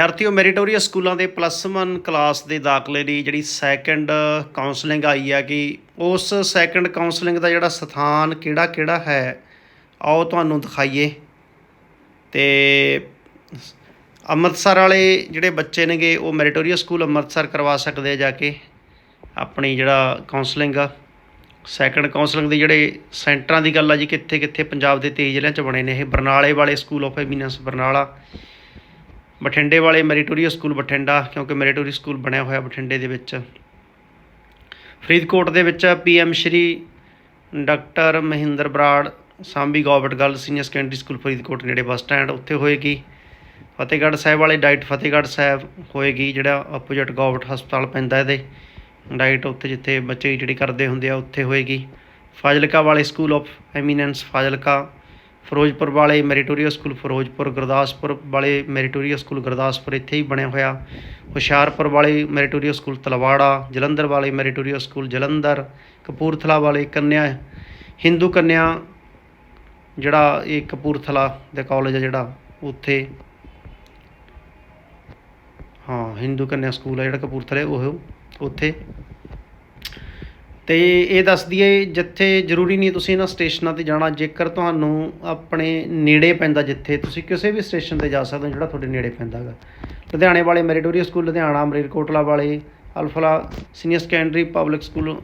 ਵਿਦਿਆਰਥੀਓ meritorious ਸਕੂਲਾਂ ਦੇ plus 1 class ਦੇ ਦਾਖਲੇ ਦੀ ਜਿਹੜੀ ਸੈਕੰਡ ਕਾਉਂਸਲਿੰਗ ਆਈ ਹੈ ਕਿ ਉਸ ਸੈਕੰਡ ਕਾਉਂਸਲਿੰਗ ਦਾ ਜਿਹੜਾ ਸਥਾਨ ਕਿਹੜਾ ਕਿਹੜਾ ਹੈ, ਆਓ ਤੁਹਾਨੂੰ ਦਿਖਾਈਏ। ਤੇ ਅੰਮ੍ਰਿਤਸਰ ਵਾਲੇ ਜਿਹੜੇ ਬੱਚੇ ਨੇਗੇ, ਉਹ ਮੈਰੀਟੋਰੀਅਸ ਸਕੂਲ ਅੰਮ੍ਰਿਤਸਰ ਕਰਵਾ ਸਕਦੇ ਆ ਜਾ ਕੇ ਆਪਣੀ ਜਿਹੜਾ ਕਾਉਂਸਲਿੰਗ ਆ। ਸੈਕੰਡ ਕਾਉਂਸਲਿੰਗ ਦੇ ਜਿਹੜੇ ਸੈਂਟਰਾਂ ਦੀ ਗੱਲ ਆ ਜੀ ਕਿੱਥੇ ਕਿੱਥੇ ਪੰਜਾਬ ਦੇ 23 ਜ਼ਿਲ੍ਹਿਆਂ 'ਚ ਬਣੇ ਨੇ ਇਹ, ਬਰਨਾਲੇ ਵਾਲੇ ਸਕੂਲ ਆਫ ਐਮੀਨੈਂਸ ਬਰਨਾਲਾ। ਬਠਿੰਡੇ ਵਾਲੇ ਮੈਰੀਟੋਰੀਅਸ ਸਕੂਲ ਬਠਿੰਡਾ, ਕਿਉਂਕਿ ਮੈਰੀਟੋਰੀਅਸ ਸਕੂਲ ਬਣਿਆ ਹੋਇਆ ਬਠਿੰਡੇ ਦੇ ਵਿੱਚ। ਫਰੀਦਕੋਟ ਦੇ ਵਿੱਚ P M Shri doctor Mahinder Brar ਸਾਂਭੀ government girl senior secondary school Faridkot ਨੇੜੇ ਬੱਸ ਸਟੈਂਡ ਉੱਥੇ ਹੋਏਗੀ। ਫਤਿਹਗੜ੍ਹ ਸਾਹਿਬ ਵਾਲੇ ਡਾਈਟ ਫਤਿਹਗੜ੍ਹ ਸਾਹਿਬ ਹੋਏਗੀ, ਜਿਹੜਾ ਆਪੋਜੀਟ ਗਵਰਨਮੈਂਟ ਹਸਪਤਾਲ ਪੈਂਦਾ ਇਹਦੇ। ਡਾਈਟ ਉੱਥੇ ਜਿੱਥੇ ਬੱਚੇ ਜਿਹੜੀ ਕਰਦੇ ਹੁੰਦੇ ਆ, ਉੱਥੇ ਹੋਏਗੀ। ਫਾਜ਼ਿਲਕਾ ਵਾਲੇ school of eminence Fazilka Ferozepur ਵਾਲੇ ਮੈਰੀਟੋਰੀਅਸ ਸਕੂਲ ਫਿਰੋਜ਼ਪੁਰ, ਗੁਰਦਾਸਪੁਰ ਵਾਲੇ ਮੈਰੀਟੋਰੀਅਸ ਸਕੂਲ ਗੁਰਦਾਸਪੁਰ ਇੱਥੇ ਹੀ ਬਣਿਆ ਹੋਇਆ। ਹੁਸ਼ਿਆਰਪੁਰ ਵਾਲੇ ਮੈਰੀਟੋਰੀਅਸ ਸਕੂਲ ਤਲਵਾੜਾ, ਜਲੰਧਰ ਵਾਲੇ ਮੈਰੀਟੋਰੀਅਸ ਸਕੂਲ ਜਲੰਧਰ, ਕਪੂਰਥਲਾ ਵਾਲੇ ਕੰਨਿਆ, ਹਿੰਦੂ ਕੰਨਿਆ ਜਿਹੜਾ ਇਹ ਕਪੂਰਥਲਾ ਦਾ ਕਾਲਜ ਹੈ ਜਿਹੜਾ ਉੱਥੇ। ਹਾਂ, ਹਿੰਦੂ ਕੰਨਿਆ ਸਕੂਲ ਹੈ ਜਿਹੜਾ ਕਪੂਰਥਲੇ ਉਹ ਉੱਥੇ। ਤੇ ਇਹ ਦੱਸ ਦਈਏ ਜਿੱਥੇ ਜ਼ਰੂਰੀ ਨਹੀਂ ਤੁਸੀਂ ਇਹਨਾਂ ਸਟੇਸ਼ਨਾਂ ਤੇ ਜਾਣਾ ਜੇਕਰ ਤੁਹਾਨੂੰ ਆਪਣੇ ਨੇੜੇ ਪੈਂਦਾ ਜਿੱਥੇ ਤੁਸੀਂ ਕਿਸੇ ਵੀ ਸਟੇਸ਼ਨ ਤੇ ਜਾ ਸਕਦੇ ਹੋ ਜਿਹੜਾ ਤੁਹਾਡੇ ਨੇੜੇ ਪੈਂਦਾ ਹੈਗਾ। ਲੁਧਿਆਣੇ ਵਾਲੇ ਮੈਰੀਟੋਰੀਅਸ ਸਕੂਲ ਲੁਧਿਆਣਾ ਮਰੇਲਕੋਟਲਾ ਵਾਲੇ Alfala senior secondary public school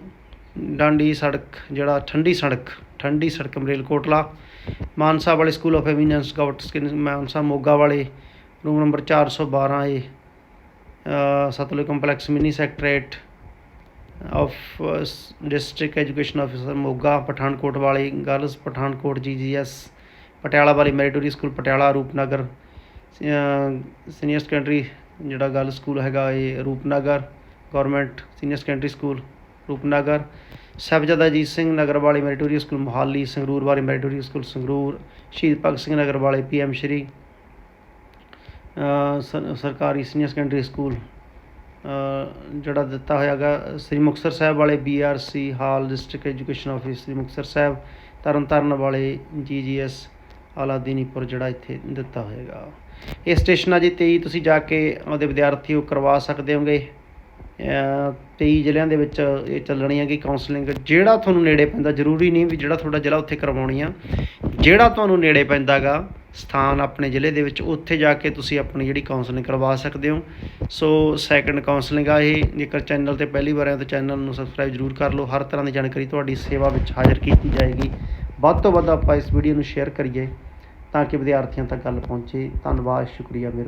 Dandi ਸੜਕ ਜਿਹੜਾ ਠੰਡੀ ਸੜਕ ਠੰਡੀ ਸੜਕ ਮਰੇਲਕੋਟਲਾ ਮਾਨਸਾ ਵਾਲੇ school of eminence government Mansa Moga ਵਾਲੇ room number 412 A a, Satluj complex mini secretariat of district education officer Moga, Pathankot ਵਾਲੀ ਗਰਲਸ ਪਠਾਨਕੋਟ ਜੀਜੀਐਸ ਪਟਿਆਲਾ ਵਾਲੀ meritorious school Patiala, Rupnagar senior secondary ਜਿਹੜਾ ਗਰਲ ਸਕੂਲ ਹੈਗਾ ਇਹ Rupnagar government senior secondary school Rupnagar Sahibzada Ajit Singh Nagar ਵਾਲੇ ਮੈਰੀਟੋਰੀ school Mohali, Sangrur ਵਾਲੇ ਮੈਰੀਟੋਰੀ school Sangrur, ਸ਼ਹੀਦ ਭਗਤ ਸਿੰਘ ਨਗਰ ਵਾਲੇ PM ਸ਼੍ਰੀ, ਸਰਕਾਰੀ ਸੀਨੀਅਰ ਸੈਕੰਡਰੀ ਸਕੂਲ ਜਿਹੜਾ ਦਿੱਤਾ ਹੋਇਆ ਹੈਗਾ, ਸ੍ਰੀ ਮੁਕਤਸਰ ਸਾਹਿਬ ਵਾਲੇ B R C hall district education office Sri Muktsar Sahib, Tarn Taran ਵਾਲੇ ਜੀਜੀਐਸ ਆਲਾਦੀਨੀਪੁਰ ਜਿਹੜਾ ਇੱਥੇ ਦਿੱਤਾ ਹੋਏਗਾ ਇਹ ਸਟੇਸ਼ਨਾਂ ਜੀ 23 ਤੁਸੀਂ ਜਾ ਕੇ ਉਹਦੇ ਵਿਦਿਆਰਥੀ ਉਹ ਕਰਵਾ ਸਕਦੇ ਹੋਗੇ। 23 ਜ਼ਿਲ੍ਹਿਆਂ ਦੇ ਵਿੱਚ ਇਹ ਚੱਲਣੀ ਹੈਗੀ ਕਾਉਂਸਲਿੰਗ ਜਿਹੜਾ ਤੁਹਾਨੂੰ ਨੇੜੇ ਪੈਂਦਾ, ਜ਼ਰੂਰੀ ਨਹੀਂ ਵੀ ਜਿਹੜਾ ਤੁਹਾਡਾ ਜ਼ਿਲ੍ਹਾ ਉੱਥੇ ਕਰਵਾਉਣੀ ਆ, ਜਿਹੜਾ ਤੁਹਾਨੂੰ ਨੇੜੇ ਪੈਂਦਾਗਾ ਸਥਾਨ ਆਪਣੇ ਜ਼ਿਲ੍ਹੇ ਦੇ ਵਿੱਚ, ਉੱਥੇ ਜਾ ਕੇ ਤੁਸੀਂ ਆਪਣੀ ਜਿਹੜੀ ਕਾਉਂਸਲਿੰਗ ਕਰਵਾ ਸਕਦੇ ਹੋ। ਸੋ ਸੈਕੰਡ ਕਾਉਂਸਲਿੰਗ ਆ ਇਹ, ਜੇਕਰ ਚੈਨਲ ਤੇ ਪਹਿਲੀ ਵਾਰ ਆਏ ਤਾਂ ਚੈਨਲ ਨੂੰ ਸਬਸਕ੍ਰਾਈਬ ਜ਼ਰੂਰ ਕਰ ਲਓ। ਹਰ ਤਰ੍ਹਾਂ ਦੀ ਜਾਣਕਾਰੀ ਤੁਹਾਡੀ ਸੇਵਾ ਵਿੱਚ ਹਾਜ਼ਰ ਕੀਤੀ ਜਾਏਗੀ। ਵੱਧ ਤੋਂ ਵੱਧ ਆਪਾਂ ਇਸ ਵੀਡੀਓ ਨੂੰ ਸ਼ੇਅਰ ਕਰੀਏ, ਤਾਂ ਕਿ ਵਿਦਿਆਰਥੀਆਂ ਤੱਕ ਗੱਲ ਪਹੁੰਚੇ। ਧੰਨਵਾਦ, ਸ਼ੁਕਰੀਆ। ਮੇਰੇ